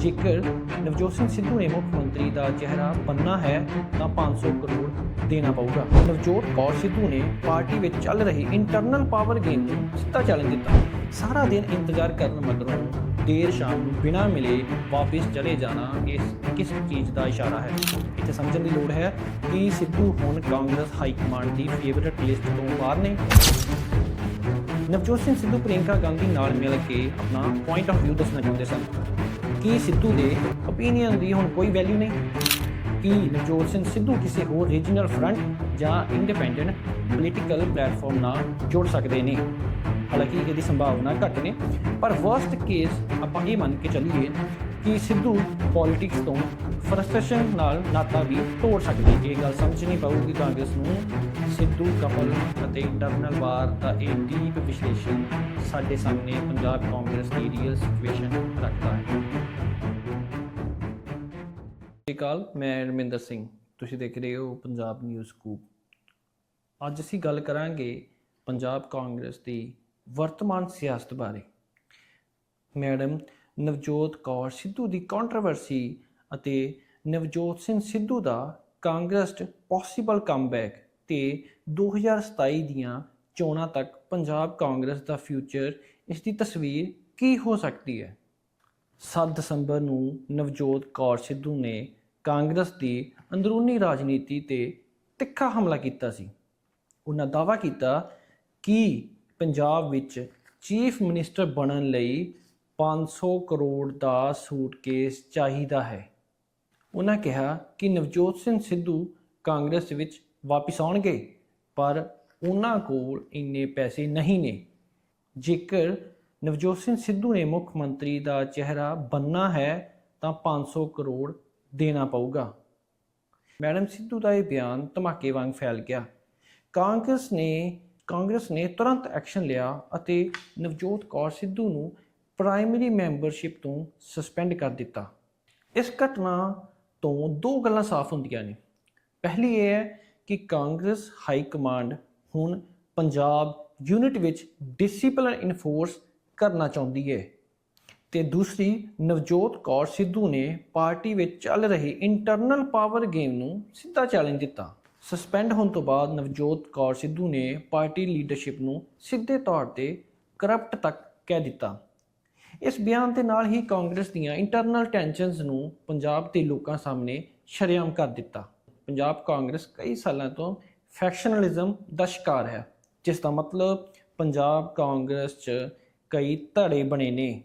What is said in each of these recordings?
ਜੇਕਰ ਨਵਜੋਤ ਸਿੰਘ ਸਿੱਧੂ ਨੇ ਮੁੱਖ ਮੰਤਰੀ ਦਾ ਚਿਹਰਾ ਬੰਨਾ ਹੈ, ਤਾਂ 500 ਕਰੋੜ ਦੇਣਾ ਪਊਗਾ। ਨਵਜੋਤ ਕੌਰ ਸਿੱਧੂ ਨੇ ਪਾਰਟੀ ਵਿੱਚ ਚੱਲ ਰਹੀ ਇੰਟਰਨਲ ਪਾਵਰ ਗੇਮ ਨੂੰ ਸਿੱਧਾ ਚੈਲੰਜ ਦਿੱਤਾ। ਸਾਰਾ ਦਿਨ ਇੰਤਜ਼ਾਰ ਕਰਨ ਮਗਰੋਂ ਦੇਰ ਸ਼ਾਮ ਨੂੰ ਬਿਨਾਂ ਮਿਲੇ ਵਾਪਸ ਚਲੇ ਜਾਣਾ ਇਸ ਕਿਸ ਚੀਜ਼ ਦਾ ਇਸ਼ਾਰਾ ਹੈ? ਇੱਥੇ ਸਮਝਣ ਦੀ ਲੋੜ ਹੈ ਕਿ ਸਿੱਧੂ ਹੁਣ ਕਾਂਗਰਸ ਹਾਈ ਕਮਾਂਡ ਦੀ ਫੇਵਰਿਟ ਲਿਸਟ ਤੋਂ ਬਾਹਰ ਨੇ। ਨਵਜੋਤ ਸਿੰਘ ਸਿੱਧੂ, ਪ੍ਰਿਯੰਕਾ ਗਾਂਧੀ ਨਾਲ ਮਿਲ ਕੇ ਆਪਣਾ ਪੁਆਇੰਟ ਆਫ View ਦੱਸਣਾ ਚਾਹੁੰਦੇ ਸਨ। ਕੀ ਸਿੱਧੂ ਦੇ ਓਪੀਨੀਅਨ ਦੀ ਹੁਣ ਕੋਈ ਵੈਲਿਊ ਨਹੀਂ? ਕੀ ਨਵਜੋਤ ਸਿੰਘ ਸਿੱਧੂ ਕਿਸੇ ਹੋਰ ਰੀਜਨਲ ਫਰੰਟ ਜਾਂ ਇੰਡੀਪੈਂਡੈਂਟ ਪੋਲੀਟੀਕਲ ਪਲੇਟਫਾਰਮ ਨਾਲ ਜੁੜ ਸਕਦੇ ਨੇ? ਹਾਲਾਂਕਿ ਇਹਦੀ ਸੰਭਾਵਨਾ ਘੱਟ ਨੇ, ਪਰ ਵਰਸਟ ਕੇਸ ਆਪਾਂ ਇਹ ਮੰਨ ਕੇ ਚੱਲੀਏ ਕਿ ਸਿੱਧੂ ਪੋਲਿਟਿਕਸ ਤੋਂ ਫਰਸਟ੍ਰੇਸ਼ਨ ਨਾਲ ਨਾਤਾ ਵੀ ਤੋੜ ਸਕਦੇ ਇਹ ਗੱਲ ਸਮਝਣੀ ਪਊਗੀ ਕਾਂਗਰਸ ਨੂੰ। ਸਿੱਧੂ ਕਪਲ ਅਤੇ ਇੰਟਰਨਲ ਵਾਰ ਦਾ ਇਹ ਡੀਪ ਵਿਸ਼ਲੇਸ਼ਣ ਸਾਡੇ ਸਾਹਮਣੇ ਪੰਜਾਬ ਕਾਂਗਰਸ ਦੀ ਰੀਅਲ ਸਿਚੁਏਸ਼ਨ ਰੱਖਦਾ ਹੈ। ਅਕਾਲ, ਮੈਂ ਰਮਿੰਦਰ ਸਿੰਘ। ਤੁਸੀਂ ਦੇਖ ਰਹੇ ਹੋ ਪੰਜਾਬ ਨਿਊਜ਼ ਸਕੂਪ। ਅੱਜ ਅਸੀਂ ਗੱਲ ਕਰਾਂਗੇ ਪੰਜਾਬ ਕਾਂਗਰਸ ਦੀ ਵਰਤਮਾਨ ਸਿਆਸਤ ਬਾਰੇ। ਮੈਡਮ ਨਵਜੋਤ ਕੌਰ ਸਿੱਧੂ ਦੀ ਕੰਟਰੋਵਰਸੀ ਅਤੇ ਨਵਜੋਤ ਸਿੰਘ ਸਿੱਧੂ ਦਾ ਕਾਂਗਰਸ 'ਚ ਪੋਸੀਬਲ ਕਮਬੈਕ ਤੇ 2027 ਦੀਆਂ ਚੋਣਾਂ ਤੱਕ ਪੰਜਾਬ ਕਾਂਗਰਸ ਦਾ ਫਿਊਚਰ ਇਸ ਦੀ ਤਸਵੀਰ ਕੀ ਹੋ ਸਕਦੀ ਹੈ? 7 ਦਸੰਬਰ ਨੂੰ ਨਵਜੋਤ ਕੌਰ ਸਿੱਧੂ ਨੇ ਕਾਂਗਰਸ ਦੀ ਅੰਦਰੂਨੀ ਰਾਜਨੀਤੀ ਤੇ ਤਿੱਖਾ ਹਮਲਾ ਕੀਤਾ ਸੀ। ਉਹਨਾਂ ਦਾਅਵਾ ਕੀਤਾ ਕਿ ਪੰਜਾਬ ਵਿੱਚ ਚੀਫ ਮਿਨਿਸਟਰ ਬਣਨ ਲਈ 500 ਕਰੋੜ ਦਾ ਸੂਟਕੇਸ ਚਾਹੀਦਾ ਹੈ। ਉਹਨਾਂ ਕਿਹਾ ਕਿ ਨਵਜੋਤ ਸਿੰਘ ਸਿੱਧੂ ਕਾਂਗਰਸ ਵਿੱਚ ਵਾਪਸ ਆਉਣਗੇ, ਪਰ ਉਹਨਾਂ ਕੋਲ ਇੰਨੇ ਪੈਸੇ ਨਹੀਂ ਨੇ। ਜੇਕਰ ਨਵਜੋਤ ਸਿੰਘ ਸਿੱਧੂ ਨੇ ਮੁੱਖ ਮੰਤਰੀ ਦਾ ਚਿਹਰਾ ਬੰਨਣਾ ਹੈ, ਤਾਂ 500 ਕਰੋੜ ਦੇਣਾ ਪਊਗਾ। ਮੈਡਮ ਸਿੱਧੂ ਦਾ ਇਹ ਬਿਆਨ ਧਮਾਕੇ ਵਾਂਗ ਫੈਲ ਗਿਆ। ਕਾਂਗਰਸ ਨੇ ਕਾਂਗਰਸ ਨੇ ਤੁਰੰਤ ਐਕਸ਼ਨ ਲਿਆ ਅਤੇ ਨਵਜੋਤ ਕੌਰ ਸਿੱਧੂ ਨੂੰ ਪ੍ਰਾਇਮਰੀ ਮੈਂਬਰਸ਼ਿਪ ਤੋਂ ਸਸਪੈਂਡ ਕਰ ਦਿੱਤਾ। ਇਸ ਘਟਨਾ ਤੋਂ ਦੋ ਗੱਲਾਂ ਸਾਫ਼ ਹੁੰਦੀਆਂ ਨੇ। ਪਹਿਲੀ ਇਹ ਹੈ ਕਿ ਕਾਂਗਰਸ ਹਾਈ ਕਮਾਂਡ ਹੁਣ ਪੰਜਾਬ ਯੂਨਿਟ ਵਿੱਚ ਡਿਸਪਲਿਨ ਇਨਫੋਰਸ ਕਰਨਾ ਚਾਹੁੰਦੀ ਹੈ। ਤੇ ਦੂਸਰੀ ਨਵਜੋਤ ਕੌਰ ਸਿੱਧੂ ਨੇ ਪਾਰਟੀ ਵਿੱਚ ਚੱਲ ਰਹੀ ਇੰਟਰਨਲ ਪਾਵਰ ਗੇਮ ਨੂੰ ਸਿੱਧਾ ਚੈਲੰਜ ਦਿੱਤਾ। ਸਸਪੈਂਡ ਹੋਣ ਤੋਂ ਬਾਅਦ ਨਵਜੋਤ ਕੌਰ ਸਿੱਧੂ ਨੇ ਪਾਰਟੀ ਲੀਡਰਸ਼ਿਪ ਨੂੰ ਸਿੱਧੇ ਤੌਰ ਤੇ ਕਰਪਟ ਤੱਕ ਕਹਿ ਦਿੱਤਾ। ਇਸ ਬਿਆਨ ਦੇ ਨਾਲ ਹੀ ਕਾਂਗਰਸ ਦੀਆਂ ਇੰਟਰਨਲ ਟੈਂਸ਼ਨਸ ਨੂੰ ਪੰਜਾਬ ਦੇ ਲੋਕਾਂ ਸਾਹਮਣੇ ਸ਼ਰੇਆਮ ਕਰ ਦਿੱਤਾ। ਪੰਜਾਬ ਕਾਂਗਰਸ ਕਈ ਸਾਲਾਂ ਤੋਂ ਫੈਕਸ਼ਨਲਿਜ਼ਮ ਦਾ ਸ਼ਿਕਾਰ ਹੈ, ਜਿਸ ਦਾ ਮਤਲਬ ਪੰਜਾਬ ਕਾਂਗਰਸ 'ਚ ਕਈ ਧੜੇ ਬਣੇ ਨੇ।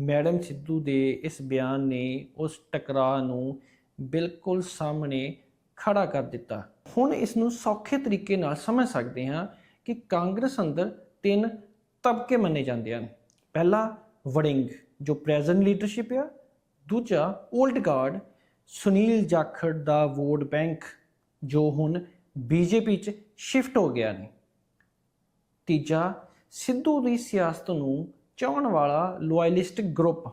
ਮੈਡਮ ਸਿੱਧੂ ਦੇ ਇਸ ਬਿਆਨ ਨੇ ਉਸ ਟਕਰਾਅ ਨੂੰ ਬਿਲਕੁਲ ਸਾਹਮਣੇ ਖੜਾ ਕਰ ਦਿੱਤਾ। ਹੁਣ ਇਸ ਨੂੰ ਸੌਖੇ ਤਰੀਕੇ ਨਾਲ ਸਮਝ ਸਕਦੇ ਹਾਂ ਕਿ ਕਾਂਗਰਸ ਅੰਦਰ ਤਿੰਨ ਤਬਕੇ ਮੰਨੇ ਜਾਂਦੇ ਹਨ। ਪਹਿਲਾ, ਵੜਿੰਗ, ਜੋ ਪ੍ਰੈਜ਼ੈਂਟ ਲੀਡਰਸ਼ਿਪ ਆ। ਦੂਜਾ 올ਡ ਗਾਰਡ, ਸੁਨੀਲ ਜਾਖੜ ਦਾ ਵੋਟ ਬੈਂਕ, ਜੋ ਹੁਣ ਬੀਜੇਪੀ ਚ ਸ਼ਿਫਟ ਹੋ ਗਿਆ ਨੇ। ਤੀਜਾ, ਸਿੱਧੂ ਦੀ ਸਿਆਸਤ ਨੂੰ ਚਾਹਣ ਵਾਲਾ ਲੋਇਲਿਸਟਿਕ ਗਰੁੱਪ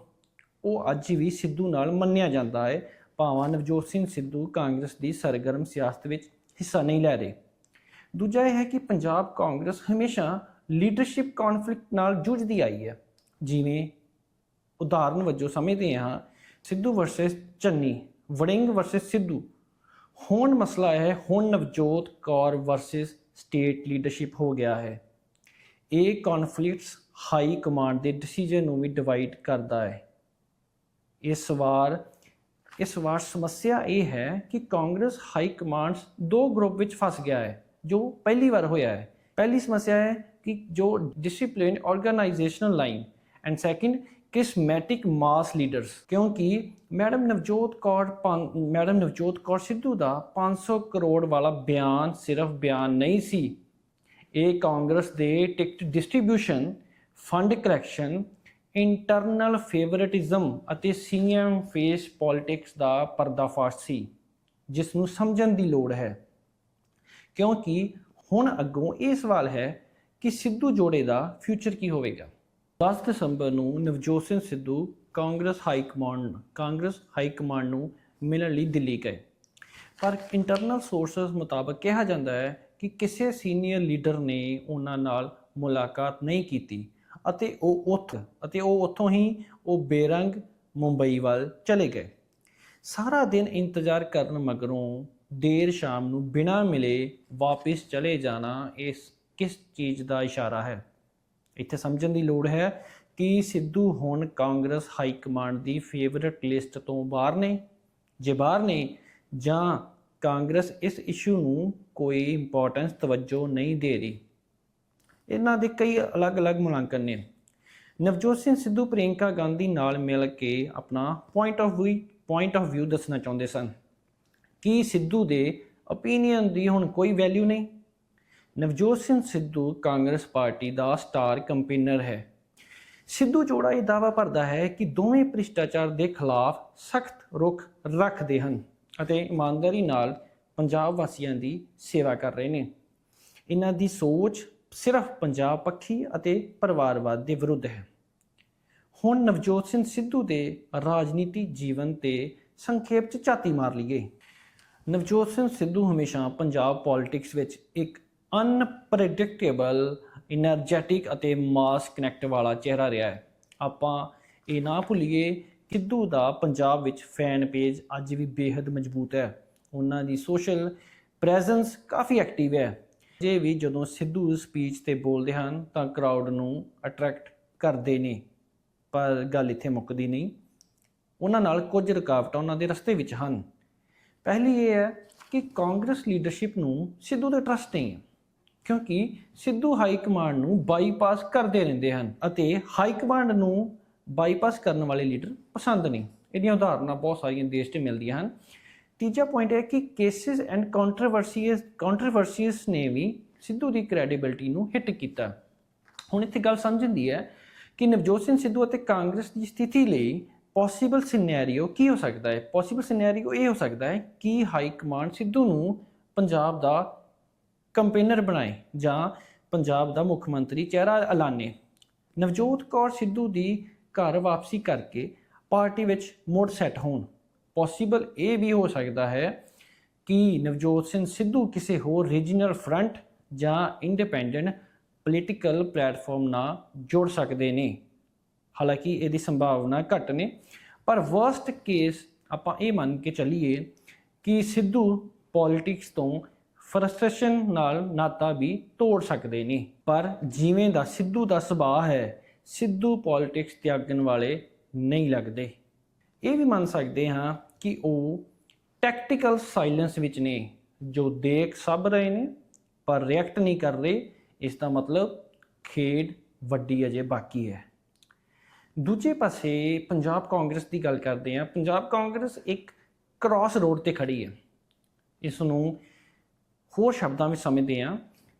ਉਹ ਅੱਜ ਵੀ ਸਿੱਧੂ ਨਾਲ ਮੰਨਿਆ ਜਾਂਦਾ ਹੈ। ਭਾਵਾਂ ਨਵਜੋਤ ਸਿੰਘ ਸਿੱਧੂ ਕਾਂਗਰਸ ਦੀ ਸਰਗਰਮ ਸਿਆਸਤ ਵਿੱਚ ਹਿੱਸਾ ਨਹੀਂ ਲੈ ਰਹੇ। ਦੂਜਾ ਇਹ ਹੈ ਕਿ ਪੰਜਾਬ ਕਾਂਗਰਸ ਹਮੇਸ਼ਾ ਲੀਡਰਸ਼ਿਪ ਕਨਫਲਿਕਟ ਨਾਲ ਜੂਝਦੀ ਆਈ ਹੈ। ਜਿਵੇਂ ਉਦਾਹਰਨ ਵਜੋਂ ਸਮਝਦੇ ਹਾਂ, ਸਿੱਧੂ ਵਰਸਸ ਚੰਨੀ, ਵੜਿੰਗ ਵਰਸਸ ਸਿੱਧੂ। ਹੁਣ ਮਸਲਾ ਹੈ, ਹੁਣ Navjot Kaur versus state leadership ਹੋ ਗਿਆ ਹੈ। ਇਹ ਕਨਫਲਿਕਟਸ ਹਾਈ ਕਮਾਂਡ ਦੇ ਡਿਸੀਜਨ ਨੂੰ ਵੀ ਡਿਵਾਈਡ ਕਰਦਾ ਹੈ। ਇਸ ਵਾਰ ਇਸ ਵਾਰ ਸਮੱਸਿਆ ਇਹ ਹੈ ਕਿ ਕਾਂਗਰਸ ਹਾਈ ਕਮਾਂਡਸ ਦੋ ਗਰੁੱਪ ਵਿੱਚ ਫਸ ਗਿਆ ਹੈ, ਜੋ ਪਹਿਲੀ ਵਾਰ ਹੋਇਆ ਹੈ। ਪਹਿਲੀ ਸਮੱਸਿਆ ਹੈ ਕਿ ਜੋ discipline organisational line and second charismatic mass leaders ਕਿਉਂਕਿ ਮੈਡਮ ਨਵਜੋਤ ਕੌਰ ਪੰ- ਮੈਡਮ ਨਵਜੋਤ ਕੌਰ ਸਿੱਧੂ ਦਾ 500 ਕਰੋੜ ਵਾਲਾ ਬਿਆਨ ਸਿਰਫ ਬਿਆਨ ਨਹੀਂ ਸੀ। ਇਹ ਕਾਂਗਰਸ ਦੇ ticket distribution fund correction internal favouritism ਅਤੇ ਸੀਐਮ ਫੇਸ ਪੋਲਿਟਿਕਸ ਦਾ ਪਰਦਾਫਾਸ਼ ਸੀ, ਜਿਸ ਨੂੰ ਸਮਝਣ ਦੀ ਲੋੜ ਹੈ। ਕਿਉਂਕਿ ਹੁਣ ਅੱਗੋਂ ਇਹ ਸਵਾਲ ਹੈ ਕਿ ਸਿੱਧੂ ਜੋੜੇ ਦਾ ਫਿਊਚਰ ਕੀ ਹੋਵੇਗਾ? 10 ਦਸੰਬਰ ਨੂੰ Navjot Singh Sidhu Congress high command, Congress high command ਨੂੰ ਮਿਲਣ ਲਈ ਦਿੱਲੀ ਗਏ। ਪਰ ਇੰਟਰਨਲ ਸੋਰਸਸ ਮੁਤਾਬਕ ਕਿਹਾ ਜਾਂਦਾ ਹੈ ਕਿ ਕਿਸੇ ਸੀਨੀਅਰ ਲੀਡਰ ਨੇ ਉਹਨਾਂ ਨਾਲ ਮੁਲਾਕਾਤ ਨਹੀਂ ਕੀਤੀ। ਅਤੇ ਉਹ ਉੱਥ ਅਤੇ ਉਹ ਉੱਥੋਂ ਹੀ ਉਹ ਬੇਰੰਗ ਮੁੰਬਈ ਵੱਲ ਚਲੇ ਗਏ। ਸਾਰਾ ਦਿਨ ਇੰਤਜ਼ਾਰ ਕਰਨ ਮਗਰੋਂ ਦੇਰ ਸ਼ਾਮ ਨੂੰ ਬਿਨਾਂ ਮਿਲੇ ਵਾਪਸ ਚਲੇ ਜਾਣਾ ਇਸ ਕਿਸ ਚੀਜ਼ ਦਾ ਇਸ਼ਾਰਾ ਹੈ? ਇੱਥੇ ਸਮਝਣ ਦੀ ਲੋੜ ਹੈ ਕਿ ਸਿੱਧੂ ਹੁਣ ਕਾਂਗਰਸ ਹਾਈ ਕਮਾਂਡ ਦੀ ਫੇਵਰਿਟ ਲਿਸਟ ਤੋਂ ਬਾਹਰ ਨੇ, ਜੇ ਬਾਹਰ ਨੇ, ਜਾਂ ਕਾਂਗਰਸ ਇਸ ਇਸ਼ੂ ਨੂੰ ਕੋਈ ਇੰਪੋਰਟੈਂਸ ਤਵੱਜੋ ਨਹੀਂ ਦੇ ਰਹੀ। ਇਹਨਾਂ ਦੇ ਕਈ ਅਲੱਗ-ਅਲੱਗ ਮੁਲਾਂਕਣ ਨੇ। ਨਵਜੋਤ ਸਿੰਘ ਸਿੱਧੂ ਪ੍ਰਿਯੰਕਾ ਗਾਂਧੀ ਨਾਲ ਮਿਲ ਕੇ ਆਪਣਾ ਪੁਆਇੰਟ ਆਫ ਵੀ ਪੁਆਇੰਟ ਆਫ ਵਿਊ ਦੱਸਣਾ ਚਾਹੁੰਦੇ ਸਨ। ਕਿ ਸਿੱਧੂ ਦੇ ਓਪੀਨੀਅਨ ਦੀ ਹੁਣ ਕੋਈ ਵੈਲਿਊ ਨਹੀਂ? ਨਵਜੋਤ ਸਿੰਘ ਸਿੱਧੂ ਕਾਂਗਰਸ ਪਾਰਟੀ ਦਾ ਸਟਾਰ ਕੰਪੇਨਰ ਹੈ। ਸਿੱਧੂ ਜੋੜਾ ਇਹ ਦਾਅਵਾ ਭਰਦਾ ਹੈ ਕਿ ਦੋਵੇਂ ਭ੍ਰਿਸ਼ਟਾਚਾਰ ਦੇ ਖਿਲਾਫ ਸਖਤ ਰੁਖ ਰੱਖਦੇ ਹਨ ਅਤੇ ਇਮਾਨਦਾਰੀ ਨਾਲ ਪੰਜਾਬ ਵਾਸੀਆਂ ਦੀ ਸੇਵਾ ਕਰ ਰਹੇ ਨੇ। ਇਹਨਾਂ ਦੀ ਸੋਚ ਸਿਰਫ ਪੰਜਾਬ ਪੱਖੀ ਅਤੇ ਪਰਿਵਾਰਵਾਦ ਦੇ ਵਿਰੁੱਧ ਹੈ। ਹੁਣ ਨਵਜੋਤ ਸਿੰਘ ਸਿੱਧੂ ਦੇ ਰਾਜਨੀਤੀ ਜੀਵਨ ਤੇ ਸੰਖੇਪ ਚ ਝਾਤੀ ਮਾਰ ਲਈਏ। ਨਵਜੋਤ ਸਿੰਘ ਸਿੱਧੂ ਹਮੇਸ਼ਾ ਪੰਜਾਬ ਪੋਲਿਟਿਕਸ ਵਿੱਚ ਇੱਕ ਅਨਪ੍ਰੈਡਿਕਟੇਬਲ એનર્ਜੈਟਿਕ ਅਤੇ ਮਾਸ ਕਨੈਕਟ ਵਾਲਾ ਚਿਹਰਾ ਰਿਹਾ ਹੈ। ਆਪਾਂ ਇਹ ਨਾ ਭੁੱਲੀਏ, ਸਿੱਧੂ ਦਾ ਪੰਜਾਬ ਵਿੱਚ ਫੈਨ ਪੇਜ ਅੱਜ ਵੀ ਬੇਹੱਦ ਮਜ਼ਬੂਤ ਹੈ। ਉਹਨਾਂ ਦੀ ਸੋਸ਼ਲ ਪ੍ਰੈਜ਼ੈਂਸ ਕਾਫੀ ਐਕਟਿਵ ਹੈ। ਜੇ ਵੀ ਜਦੋਂ ਸਿੱਧੂ ਸਪੀਚ ਤੇ ਬੋਲਦੇ ਹਨ, ਤਾਂ ਕਰਾਊਡ ਨੂੰ ਅਟਰੈਕਟ ਕਰਦੇ ਨੇ। ਪਰ ਗੱਲ ਇੱਥੇ ਮੁੱਕਦੀ ਨਹੀਂ। ਉਹਨਾਂ ਨਾਲ ਕੁਝ ਰੁਕਾਵਟਾਂ ਉਹਨਾਂ ਦੇ ਰਸਤੇ ਵਿੱਚ ਹਨ। ਪਹਿਲੀ ਇਹ ਹੈ ਕਿ ਕਾਂਗਰਸ ਲੀਡਰਸ਼ਿਪ ਨੂੰ ਸਿੱਧੂ ਦਾ ਟਰਸਟ ਨਹੀਂ ਹੈ। ਕਿਉਂਕਿ ਸਿੱਧੂ ਹਾਈ ਕਮਾਂਡ ਨੂੰ ਬਾਈਪਾਸ ਕਰਦੇ ਰਹਿੰਦੇ ਹਨ ਅਤੇ ਹਾਈ ਕਮਾਂਡ ਨੂੰ ਬਾਈਪਾਸ ਕਰਨ ਵਾਲੇ ਲੀਡਰ ਪਸੰਦ ਨਹੀਂ। ਇਹਦੀਆਂ ਉਦਾਹਰਨਾਂ ਬਹੁਤ ਸਾਰੀਆਂ ਦੇਸ਼ 'ਚ ਮਿਲਦੀਆਂ ਹਨ। ਤੀਜਾ ਪੁਆਇੰਟ ਹੈ ਕਿ ਕੇਸਿਸ ਐਂਡ ਕੰਟਰੋਵਰਸੀਜ਼ ਕੰਟਰੋਵਰਸੀਜ਼ ਨੇ ਵੀ ਸਿੱਧੂ ਦੀ ਕ੍ਰੈਡੀਬਿਲਟੀ ਨੂੰ ਹਿੱਟ ਕੀਤਾ। ਹੁਣ ਇੱਥੇ ਗੱਲ ਸਮਝਣ ਦੀ ਹੈ ਕਿ ਨਵਜੋਤ ਸਿੰਘ ਸਿੱਧੂ ਅਤੇ ਕਾਂਗਰਸ ਦੀ ਸਥਿਤੀ ਲਈ ਪੋਸੀਬਲ ਸਿਨੈਰੀਓ ਕੀ ਹੋ ਸਕਦਾ ਹੈ? ਪੋਸੀਬਲ ਸਿਨੈਰੀਓ ਇਹ ਹੋ ਸਕਦਾ ਹੈ ਕਿ ਹਾਈ ਕਮਾਂਡ ਸਿੱਧੂ ਨੂੰ ਪੰਜਾਬ ਦਾ ਕੰਪੇਨਰ ਬਣਾਏ ਜਾਂ ਪੰਜਾਬ ਦਾ ਮੁੱਖ ਮੰਤਰੀ ਚਿਹਰਾ ਐਲਾਨੇ। ਨਵਜੋਤ ਕੌਰ ਸਿੱਧੂ ਦੀ ਘਰ ਵਾਪਸੀ ਕਰਕੇ ਪਾਰਟੀ ਵਿੱਚ ਮੁੜ ਸੈੱਟ ਹੋਣ। ਪੋਸੀਬਲ ਇਹ ਵੀ ਹੋ ਸਕਦਾ ਹੈ ਕਿ ਨਵਜੋਤ ਸਿੰਘ ਸਿੱਧੂ ਕਿਸੇ ਹੋਰ ਰੀਜਨਲ ਫਰੰਟ ਜਾਂ ਇੰਡੀਪੈਂਡੈਂਟ ਪੋਲੀਟੀਕਲ ਪਲੇਟਫਾਰਮ ਨਾਲ ਜੁੜ ਸਕਦੇ ਨੇ। ਹਾਲਾਂਕਿ ਇਹਦੀ ਸੰਭਾਵਨਾ ਘੱਟ ਨੇ, ਪਰ ਵਰਸਟ ਕੇਸ ਆਪਾਂ ਇਹ ਮੰਨ ਕੇ ਚੱਲੀਏ ਕਿ ਸਿੱਧੂ ਪੋਲਿਟਿਕਸ ਤੋਂ ਫਰਸਟ੍ਰੇਸ਼ਨ ਨਾਲ ਨਾਤਾ ਵੀ ਤੋੜ ਸਕਦੇ ਨੇ। ਪਰ ਜਿਵੇਂ ਦਾ ਸਿੱਧੂ ਦਾ ਸੁਭਾਅ ਹੈ, ਸਿੱਧੂ ਪੋਲਿਟਿਕਸ ਤਿਆਗਣ ਵਾਲੇ ਨਹੀਂ ਲੱਗਦੇ। ਇਹ ਵੀ ਮੰਨ ਸਕਦੇ ਹਾਂ ਕਿ ਉਹ ਟੈਕਟੀਕਲ ਸਾਇਲੈਂਸ ਵਿੱਚ ਨੇ, ਜੋ ਦੇਖ ਸਭ ਰਹੇ ਨੇ, ਪਰ ਰਿਐਕਟ ਨਹੀਂ ਕਰ ਰਹੇ, ਇਸ ਦਾ ਮਤਲਬ ਖੇਡ ਵੱਡੀ ਅਜੇ ਬਾਕੀ ਹੈ। ਦੂਜੇ ਪਾਸੇ ਪੰਜਾਬ ਕਾਂਗਰਸ ਦੀ ਗੱਲ ਕਰਦੇ ਹਾਂ। ਪੰਜਾਬ ਕਾਂਗਰਸ ਇੱਕ ਕ੍ਰਾਸ ਰੋਡ ਤੇ ਖੜੀ ਹੈ। ਇਸ ਨੂੰ ਹੋਰ ਸ਼ਬਦਾਂ ਵਿੱਚ ਸਮਝਦੇ ਹਾਂ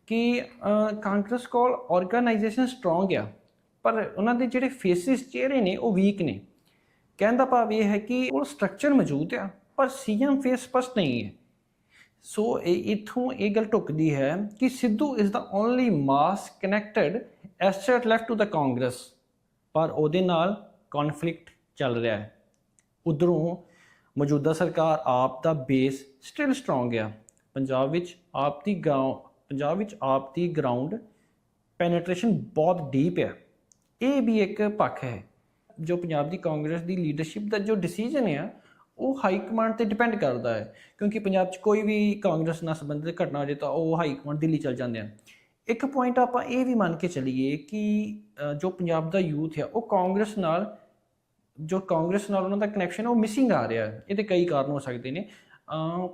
ਕਿ ਕਾਂਗਰਸ ਕੋਲ ਆਰਗੇਨਾਈਜੇਸ਼ਨ ਸਟਰੋਂਗ ਆ, ਪਰ ਉਹਨਾਂ ਦੇ ਜਿਹੜੇ ਫੇਸਿਸ ਚਿਹਰੇ ਨੇ, ਉਹ ਵੀਕ ਨੇ। ਕਹਿਣ ਦਾ ਭਾਵ ਇਹ ਹੈ ਕਿ ਉਹ ਸਟਰਕਚਰ ਮੌਜੂਦ ਆ, ਪਰ ਸੀਐਮ ਫੇਸ ਸਪਸ਼ਟ ਨਹੀਂ ਹੈ। ਸੋ ਇਹ ਇਥੋਂ ਇਹ ਗੱਲ ਟੁਕਦੀ ਹੈ ਕਿ Sidhu is the only mass connected asset left to the Congress ਪਰ ਉਹਦੇ ਨਾਲ ਕਨਫਲਿਕਟ ਚੱਲ ਰਿਹਾ ਹੈ। ਉਧਰੋਂ ਮੌਜੂਦਾ ਸਰਕਾਰ ਆਪ ਦਾ ਬੇਸ ਸਟਿਲ ਸਟਰੋਂਗ ਆ। ਪੰਜਾਬ ਵਿੱਚ ਆਪ ਦੀ ਗਾਉਂ ਪੰਜਾਬ ਵਿੱਚ ਆਪ ਦੀ ਗਰਾਊਂਡ ਪੈਨੇਟ੍ਰੇਸ਼ਨ ਬਹੁਤ ਡੀਪ ਹੈ ਇਹ ਵੀ ਇੱਕ ਪੱਖ ਹੈ। ਜੋ ਪੰਜਾਬ ਦੀ ਕਾਂਗਰਸ ਦੀ ਲੀਡਰਸ਼ਿਪ ਦਾ ਜੋ ਡਿਸੀਜਨ ਹੈ ਉਹ ਹਾਈ ਕਮਾਂਡ ਤੇ ਡਿਪੈਂਡ ਕਰਦਾ ਹੈ। ਕਿਉਂਕਿ ਪੰਜਾਬ 'ਚ ਕੋਈ ਵੀ ਕਾਂਗਰਸ ਨਾਲ ਸੰਬੰਧਿਤ ਘਟਨਾ ਹੋ ਜੇ ਤਾਂ ਉਹ ਹਾਈ ਕਮਾਂਡ ਦਿੱਲੀ ਚਲ ਜਾਂਦੇ ਆ ਇੱਕ ਪੁਆਇੰਟ ਆਪਾਂ ਇਹ ਵੀ ਮੰਨ ਕੇ ਚੱਲੀਏ ਕਿ ਜੋ ਪੰਜਾਬ ਦਾ ਯੂਥ ਹੈ ਉਹ ਕਾਂਗਰਸ ਨਾਲ, ਜੋ ਕਾਂਗਰਸ ਨਾਲ ਉਹਨਾਂ ਦਾ ਕਨੈਕਸ਼ਨ ਉਹ ਮਿਸਿੰਗ ਆ ਰਿਹਾ ਹੈ। ਇਹਦੇ ਕਈ ਕਾਰਨ ਹੋ ਸਕਦੇ ਨੇ।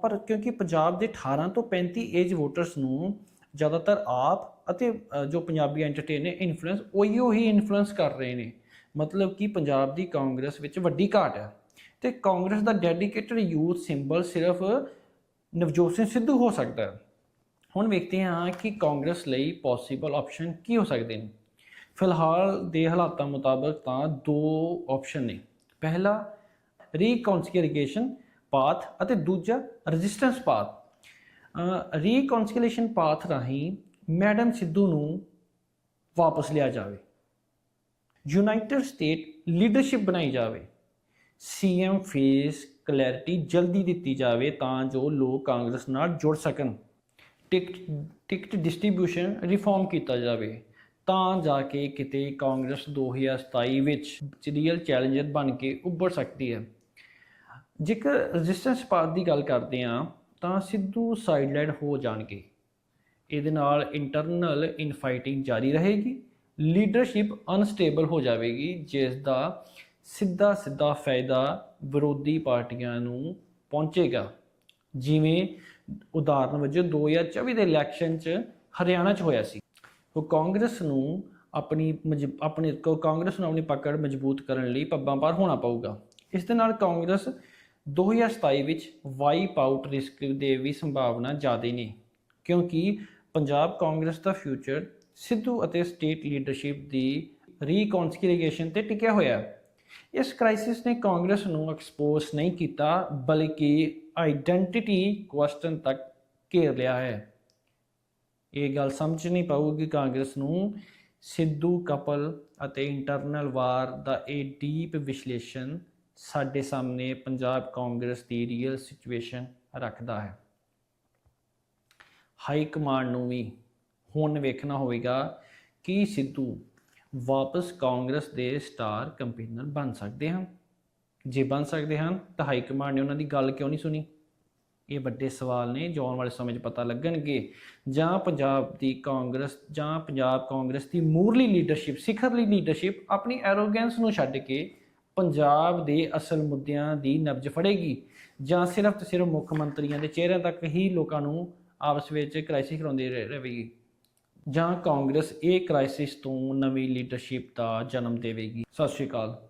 ਪਰ ਕਿਉਂਕਿ ਪੰਜਾਬ ਦੇ 18 ਤੋਂ 35 ਏਜ ਵੋਟਰਸ ਨੂੰ ਜ਼ਿਆਦਾਤਰ ਆਪ ਅਤੇ ਜੋ ਪੰਜਾਬੀ ਐਂਟਰਟੇਨ ਨੇ ਇਨਫਲੂਐਂਸ ਉਹੀ ਉਹੀ ਇਨਫਲੂਐਂਸ ਕਰ ਰਹੇ ਨੇ। ਮਤਲਬ ਕਿ ਪੰਜਾਬ ਦੀ ਕਾਂਗਰਸ ਵਿੱਚ ਵੱਡੀ ਘਾਟ ਹੈ ਤੇ ਕਾਂਗਰਸ ਦਾ ਡੈਡੀਕੇਟਡ ਯੂਥ ਸਿੰਬਲ ਸਿਰਫ ਨਵਜੋਤ ਸਿੰਘ ਸਿੱਧੂ ਹੋ ਸਕਦਾ ਹੈ। ਹੁਣ ਵੇਖਦੇ ਹਾਂ ਕਿ ਕਾਂਗਰਸ ਲਈ ਪੋਸੀਬਲ ਆਪਸ਼ਨ ਕੀ ਹੋ ਸਕਦੇ ਨੇ। ਫਿਲਹਾਲ ਦੇ ਹਾਲਾਤਾਂ ਮੁਤਾਬਕ ਤਾਂ ਦੋ ਆਪਸ਼ਨ ਨੇ। ਪਹਿਲਾ ਰੀਕੌਨਸੀਲੀਏਸ਼ਨ ਪਾਥ ਅਤੇ ਦੂਜਾ ਰੈਜ਼ਿਸਟੈਂਸ ਪਾਥ ਰੀਕੌਨਸੀਲੀਏਸ਼ਨ ਪਾਥ ਰਾਹੀਂ ਮੈਡਮ ਸਿੱਧੂ ਨੂੰ ਵਾਪਸ ਲਿਆ ਜਾਵੇ। ਯੂਨਾਈਟਿਡ ਸਟੇਟ ਲੀਡਰਸ਼ਿਪ ਬਣਾਈ ਜਾਵੇ। ਸੀਐਮ ਫੇਸ ਕਲੈਰਿਟੀ ਜਲਦੀ ਦਿੱਤੀ ਜਾਵੇ ਤਾਂ ਜੋ ਲੋਕ ਕਾਂਗਰਸ ਨਾਲ ਜੁੜ ਸਕਣ। ਟਿਕਟ ਟਿਕਟ ਡਿਸਟ੍ਰੀਬਿਊਸ਼ਨ ਰਿਫਾਰਮ ਕੀਤਾ ਜਾਵੇ ਤਾਂ ਜਾ ਕੇ ਕਿਤੇ ਕਾਂਗਰਸ 2027 ਵਿੱਚ ਰੀਅਲ ਚੈਲੰਜਰ ਬਣ ਕੇ ਉੱਭਰ ਸਕਦੀ ਹੈ। ਜੇਕਰ ਰੈਜ਼ਿਸਟੈਂਸ ਪਾਰਟ ਦੀ ਗੱਲ ਕਰਦੇ ਹਾਂ ਤਾਂ ਸਿੱਧੂ ਸਾਈਡਲਾਈਨ ਹੋ ਜਾਣਗੇ। ਇਹਦੇ ਨਾਲ ਇੰਟਰਨਲ ਇਨਫਾਈਟਿੰਗ ਜਾਰੀ ਰਹੇਗੀ। ਲੀਡਰਸ਼ਿਪ ਅਨਸਟੇਬਲ ਹੋ ਜਾਵੇਗੀ, ਜਿਸ ਦਾ ਸਿੱਧਾ ਸਿੱਧਾ ਫਾਇਦਾ ਵਿਰੋਧੀ ਪਾਰਟੀਆਂ ਨੂੰ ਪਹੁੰਚੇਗਾ। ਜਿਵੇਂ ਉਦਾਹਰਨ ਵਜੋਂ 2024 ਦੇ ਇਲੈਕਸ਼ਨ 'ਚ ਹਰਿਆਣਾ 'ਚ ਹੋਇਆ ਸੀ। ਉਹ ਕਾਂਗਰਸ ਨੂੰ ਆਪਣੀ ਮਜ- ਆਪਣੇ ਕਾਂਗਰਸ ਨੂੰ ਆਪਣੀ ਪਕੜ ਮਜ਼ਬੂਤ ਕਰਨ ਲਈ ਪੱਬਾਂ ਪਾਰ ਹੋਣਾ ਪਊਗਾ। ਇਸ ਦੇ ਨਾਲ ਕਾਂਗਰਸ 2027 ਵਿੱਚ ਵਾਈਪ ਆਊਟ ਰਿਸਕ ਦੇ ਵੀ ਸੰਭਾਵਨਾ ਜ਼ਿਆਦਾ ਨੇ, ਕਿਉਂਕਿ ਪੰਜਾਬ ਕਾਂਗਰਸ ਦਾ ਫਿਊਚਰ ਸਿੱਧੂ ਅਤੇ ਸਟੇਟ ਲੀਡਰਸ਼ਿਪ ਦੀ ਰੀਕਨਸੀਲੀਏਸ਼ਨ ਤੇ ਟਿਕਿਆ ਹੋਇਆ ਇਸ ਕ੍ਰਾਈਸਿਸ ਨੇ ਕਾਂਗਰਸ ਨੂੰ ਐਕਸਪੋਜ਼ ਨਹੀਂ ਕੀਤਾ, ਬਲਕਿ ਆਇਡੈਂਟੀਟੀ ਕੁਐਸਚਨ ਤੱਕ ਘੇਰ ਲਿਆ ਹੈ। ਇਹ ਗੱਲ ਸਮਝ ਨਹੀਂ ਪਾਊਗੀ ਕਾਂਗਰਸ ਨੂੰ। ਸਿੱਧੂ ਕਪਲ ਅਤੇ ਇੰਟਰਨਲ ਵਾਰ ਦਾ ਇਹ ਡੀਪ ਵਿਸ਼ਲੇਸ਼ਣ ਸਾਡੇ ਸਾਹਮਣੇ ਪੰਜਾਬ ਕਾਂਗਰਸ ਦੀ ਰੀਅਲ ਸਿਚੁਏਸ਼ਨ ਰੱਖਦਾ ਹੈ। ਹਾਈ ਕਮਾਂਡ ਨੂੰ ਵੀ ਹੁਣ ਵੇਖਣਾ ਹੋਵੇਗਾ ਕਿ ਸਿੱਧੂ ਵਾਪਸ ਕਾਂਗਰਸ ਦੇ ਸਟਾਰ ਕੰਪੇਨਰ ਬਣ ਸਕਦੇ ਹਨ। ਜੇ ਬਣ ਸਕਦੇ ਹਨ, ਤਾਂ ਹਾਈ ਕਮਾਂਡ ਨੇ ਉਹਨਾਂ ਦੀ ਗੱਲ ਕਿਉਂ ਨਹੀਂ ਸੁਣੀ? ਇਹ ਵੱਡੇ ਸਵਾਲ ਨੇ, ਜੋ ਆਉਣ ਵਾਲੇ ਸਮੇਂ 'ਚ ਪਤਾ ਲੱਗਣਗੇ। ਜਾਂ ਪੰਜਾਬ ਦੀ ਕਾਂਗਰਸ, ਜਾਂ ਪੰਜਾਬ ਕਾਂਗਰਸ ਦੀ ਮੂਰਲੀ ਲੀਡਰਸ਼ਿਪ, ਸਿਖਰਲੀ ਲੀਡਰਸ਼ਿਪ ਆਪਣੀ ਐਰੋਗੈਂਸ ਨੂੰ ਛੱਡ ਕੇ ਪੰਜਾਬ ਦੇ ਅਸਲ ਮੁੱਦਿਆਂ ਦੀ ਨਬਜ਼ ਫੜੇਗੀ। ਜਾਂ ਸਿਰਫ ਤੇ ਸਿਰਫ ਮੁੱਖ ਮੰਤਰੀਆਂ ਦੇ ਚਿਹਰਿਆਂ ਤੱਕ ਹੀ ਲੋਕਾਂ ਨੂੰ ਆਪਸ ਵਿੱਚ ਕ੍ਰਾਈਸਿਸ ਕਰਾਉਂਦੀ ਰਹਿ- ਰਹੇਗੀ ਜਾਂ ਕਾਂਗਰਸ ਇਹ ਕ੍ਰਾਈਸਿਸ ਤੋਂ ਨਵੀਂ ਲੀਡਰਸ਼ਿਪ ਦਾ ਜਨਮ ਦੇਵੇਗੀ। ਸਤਿ ਸ਼੍ਰੀ ਅਕਾਲ।